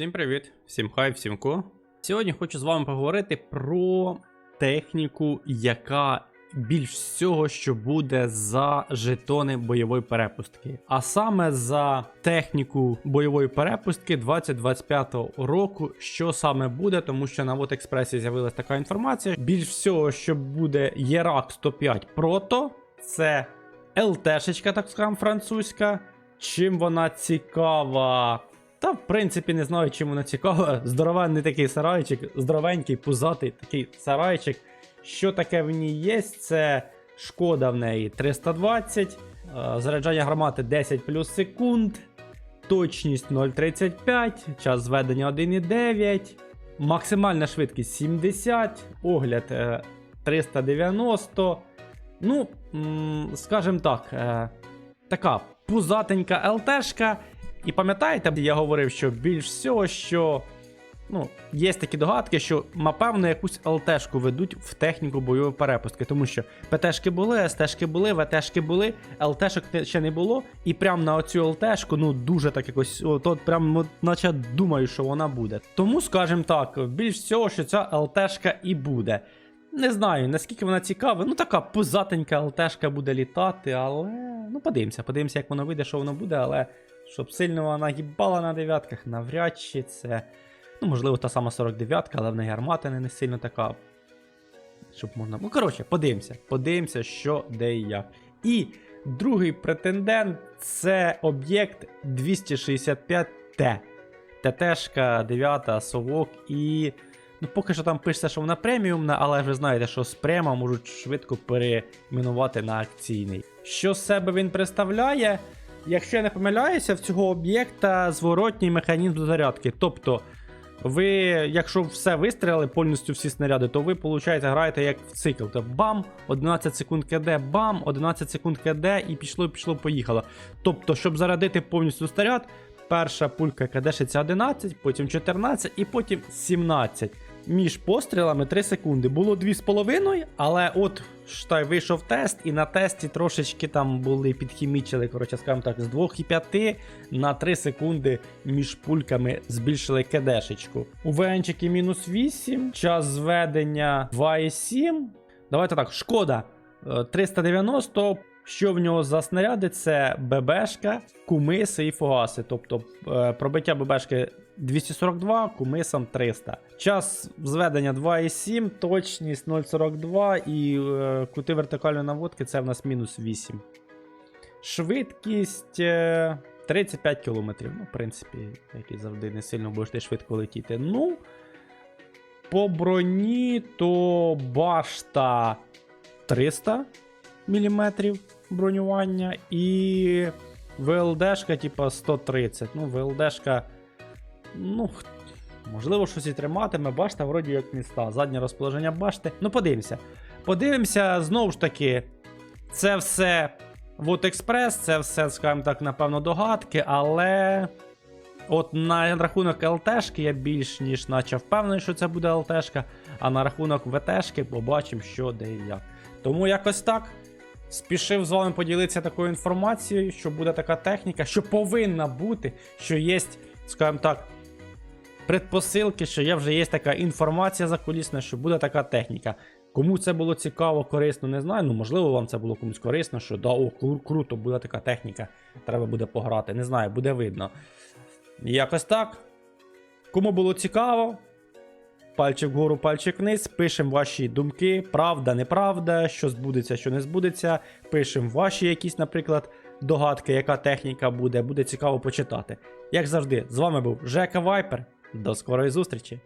Всім привіт, всім хай, всім ко. Сьогодні хочу з вами поговорити про техніку, яка більш всього, що буде за жетони бойової перепустки. А саме за техніку бойової перепустки 2025 року, що саме буде, тому що на Вот Експресі з'явилася така інформація. Більш всього, що буде Єрак 105 Прото, це ЛТшечка, так скажемо, французька. Чим вона цікава? Та, в принципі, не знаю, чим вона цікава. Здоровенний такий сарайчик, здоровенький, пузатий такий сарайчик. Що таке в ній є? Це шкода в неї 320, е, заряджання гармати 10 плюс секунд, точність 0,35, час зведення 1,9, максимальна швидкість 70, огляд е, 390. Ну, скажімо так, е, така пузатенька ЛТшка. І пам'ятаєте, я говорив, що більш всього, що ну, є такі догадки, що напевно якусь ЛТшку ведуть в техніку бойової перепустки, тому що ПТшки були, СТшки були, ВТшки були, ЛТшок ще не було. І прям на оцю ЛТшку, ну дуже так якось, от, от прям наче думаю, що вона буде. Тому, скажімо так, більш всього, що ця ЛТшка і буде. Не знаю, наскільки вона цікава. Ну, така пузатенька ЛТшка буде літати, але. Ну, подивимося, подивимося, як воно вийде, що воно буде, але щоб сильно вона гібала на дев'ятках, навряд чи це. Ну, можливо, та сама 49-ка, але в неї гармата не не сильно така. Щоб можна. Ну, коротше, подивимося. Подивимося, що де і як. І другий претендент це об'єкт 265Т. ТТшка 9 совок і. Ну, поки що там пишеться, що вона преміумна, але ви знаєте, що з према можуть швидко перейменувати на акційний. Що з себе він представляє? Якщо я не помиляюся, в цього об'єкта зворотній механізм зарядки. Тобто, ви, якщо все вистріляли, повністю всі снаряди, то ви, виходить, граєте як в цикл. Тобто бам, 11 секунд КД, бам, 11 секунд КД і пішло, пішло, поїхало. Тобто, щоб зарядити повністю снаряд, перша пулька кадешиться 11, потім 14 і потім 17. Між пострілами 3 секунди. Було 2,5, але от штай вийшов тест, і на тесті трошечки там були підхімічили, коротше, скажімо так, з 2,5 на 3 секунди між пульками збільшили кедешечку. У ВНчики мінус 8, час зведення 2,7. Давайте так, шкода. е, 390. Що в нього за снаряди? Це ББшка, кумиси і фугаси. Тобто е, пробиття ББшки 242, кумисом 300. Час зведення 2,7, точність 0,42 і е, кути вертикальної наводки це в нас мінус 8. Швидкість е, 35 км. Ну, в принципі, як і завжди, не сильно будеш ти швидко летіти. Ну, по броні, то башта 300 мм бронювання і ВЛДшка, типа 130. Ну, ВЛДшка. Ну, можливо, щось і триматиме. Башта, вроді як міста. Заднє розположення башти. Ну, подивимося. Подивимося, знову ж таки, це все Вот Експрес, це все, скажімо так, напевно, догадки, але. От на рахунок ЛТшки я більш ніж наче впевнений, що це буде ЛТшка, а на рахунок ВТшки побачимо, що де і як. Тому якось так. Спішив з вами поділитися такою інформацією, що буде така техніка, що повинна бути, що є, скажімо так, предпосилки, що є вже є така інформація закулісна, що буде така техніка. Кому це було цікаво, корисно, не знаю. Ну, можливо, вам це було комусь корисно, що да, о, кру- круто, буде така техніка, треба буде пограти. Не знаю, буде видно. Якось так. Кому було цікаво, пальчик вгору, пальчик вниз, пишемо ваші думки, правда, неправда, що збудеться, що не збудеться. Пишемо ваші якісь, наприклад, догадки, яка техніка буде. Буде цікаво почитати. Як завжди, з вами був Жека Вайпер. До скорої зустрічі!